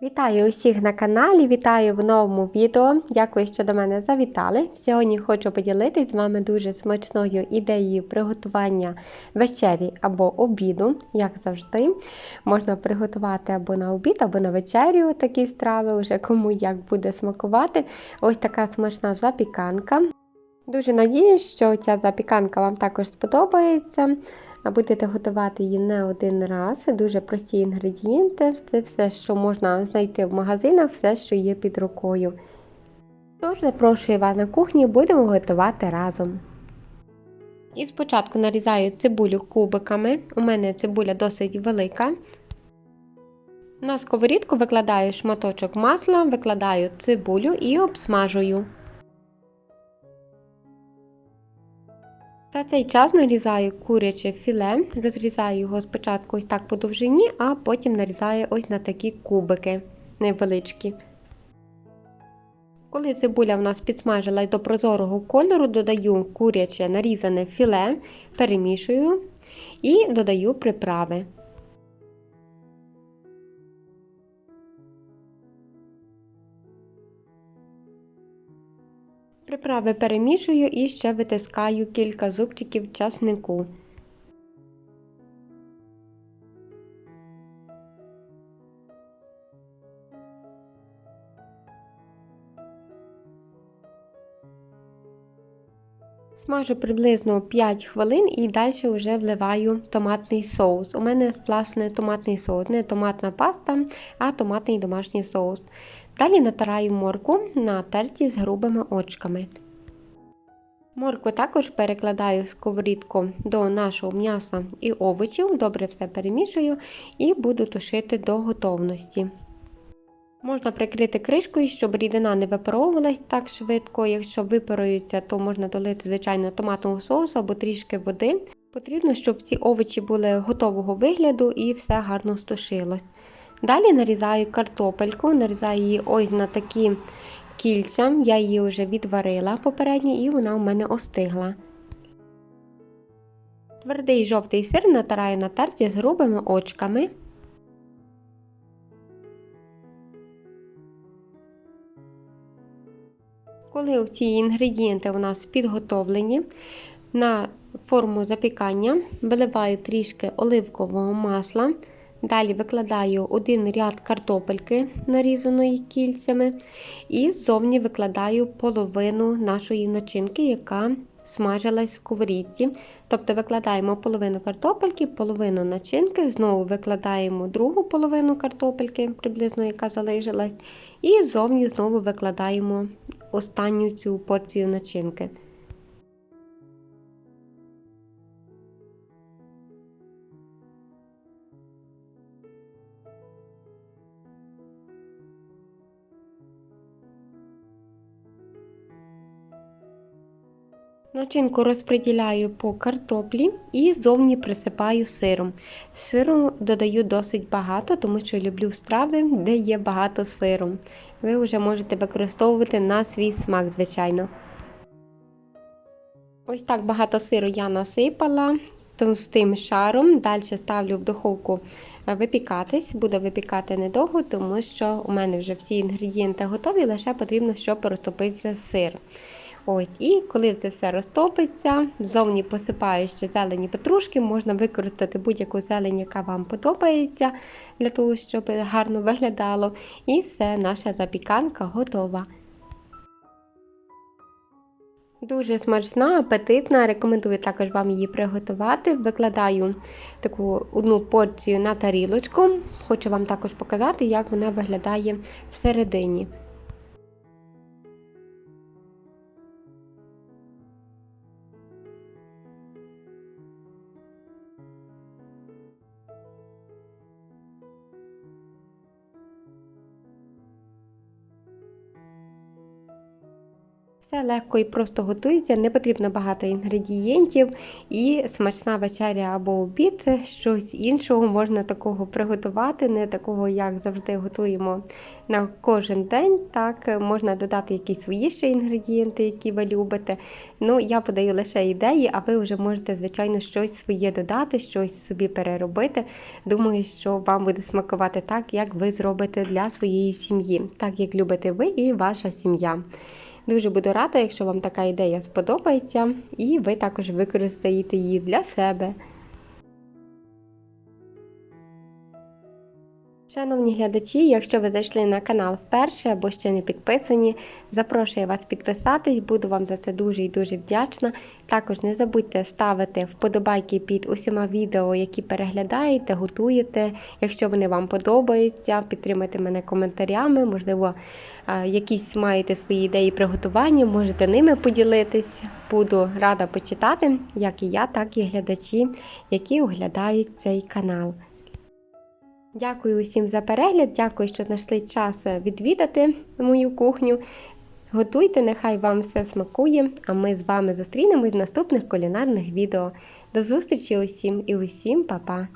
Вітаю усіх на каналі, вітаю в новому відео. Дякую, що до мене завітали. Сьогодні хочу поділитися з вами дуже смачною ідеєю приготування вечері або обіду, як завжди. Можна приготувати або на обід, або на вечерю такі страви, вже кому як буде смакувати. Ось така смачна запіканка. Дуже надіюсь, що ця запіканка вам також сподобається. Будете готувати її не один раз. Дуже прості інгредієнти, це все, що можна знайти в магазинах, все, що є під рукою. Тож запрошую вас на кухню, будемо готувати разом. І спочатку нарізаю цибулю кубиками. У мене цибуля досить велика. На сковорідку викладаю шматочок масла, викладаю цибулю і обсмажую. За цей час нарізаю куряче філе, розрізаю його спочатку ось так по довжині, а потім нарізаю ось на такі кубики невеличкі. Коли цибуля в нас підсмажилась до прозорого кольору, додаю куряче нарізане філе, перемішую і додаю приправи. Приправи перемішую і ще витискаю кілька зубчиків часнику. Смажу приблизно 5 хвилин і далі вже вливаю томатний соус. У мене власне томатний соус, не томатна паста, а томатний домашній соус. Далі натираю морку на терці з грубими очками. Морку також перекладаю в сковорідку до нашого м'яса і овочів, добре все перемішую і буду тушити до готовності. Можна прикрити кришкою, щоб рідина не випаровувалась так швидко. Якщо випарується, то можна долити, звичайно, томатного соусу або трішки води. Потрібно, щоб ці овочі були готового вигляду і все гарно стушилось. Далі нарізаю картопельку, нарізаю її ось на такі кільця. Я її вже відварила попередньо і вона у мене остигла. Твердий жовтий сир натираю на терці з грубими очками. Коли ці інгредієнти у нас підготовлені, на форму запікання виливаю трішки оливкового масла. Далі викладаю один ряд картопельки, нарізаної кільцями, і ззовні викладаю половину нашої начинки, яка смажилась в сковорідці. Тобто викладаємо половину картопельки, половину начинки, знову викладаємо другу половину картопельки, приблизно яка залишилась, і ззовні знову викладаємо останню цю порцію начинки. Начинку розподіляю по картоплі і зовні присипаю сиром. Сиру додаю досить багато, тому що люблю страви, де є багато сиру. Ви вже можете використовувати на свій смак, звичайно. Ось так багато сиру я насипала товстим шаром. Далі ставлю в духовку випікатись. Буду випікати недовго, тому що у мене вже всі інгредієнти готові, лише потрібно, щоб розтопився сир. Ось, І коли це все розтопиться, зовні посипаю ще зелені петрушки, можна використати будь-яку зелень, яка вам подобається, для того, щоб гарно виглядало. І все, наша запіканка готова. Дуже смачна, апетитна. Рекомендую також вам її приготувати. Викладаю таку одну порцію на тарілочку. Хочу вам також показати, як вона виглядає всередині. Все легко і просто готується, не потрібно багато інгредієнтів і смачна вечеря або обід, щось іншого можна такого приготувати, не такого, як завжди готуємо на кожен день. Так, можна додати якісь свої ще інгредієнти, які ви любите. Ну, я подаю лише ідеї, а ви вже можете, звичайно, щось своє додати, щось собі переробити. Думаю, що вам буде смакувати так, як ви зробите для своєї сім'ї, так як любите ви і ваша сім'я. Дуже буду рада, якщо вам така ідея сподобається, і ви також використаєте її для себе. Шановні глядачі, якщо ви зайшли на канал вперше або ще не підписані, запрошую вас підписатись, буду вам за це дуже і дуже вдячна. Також не забудьте ставити вподобайки під усіма відео, які переглядаєте, готуєте. Якщо вони вам подобаються, підтримайте мене коментарями, можливо, якісь маєте свої ідеї приготування, можете ними поділитись. Буду рада почитати, як і я, так і глядачі, які оглядають цей канал. Дякую усім за перегляд. Дякую, що знайшли час відвідати мою кухню. Готуйте, нехай вам все смакує, а ми з вами зустрінемось в наступних кулінарних відео. До зустрічі усім і усім па-па!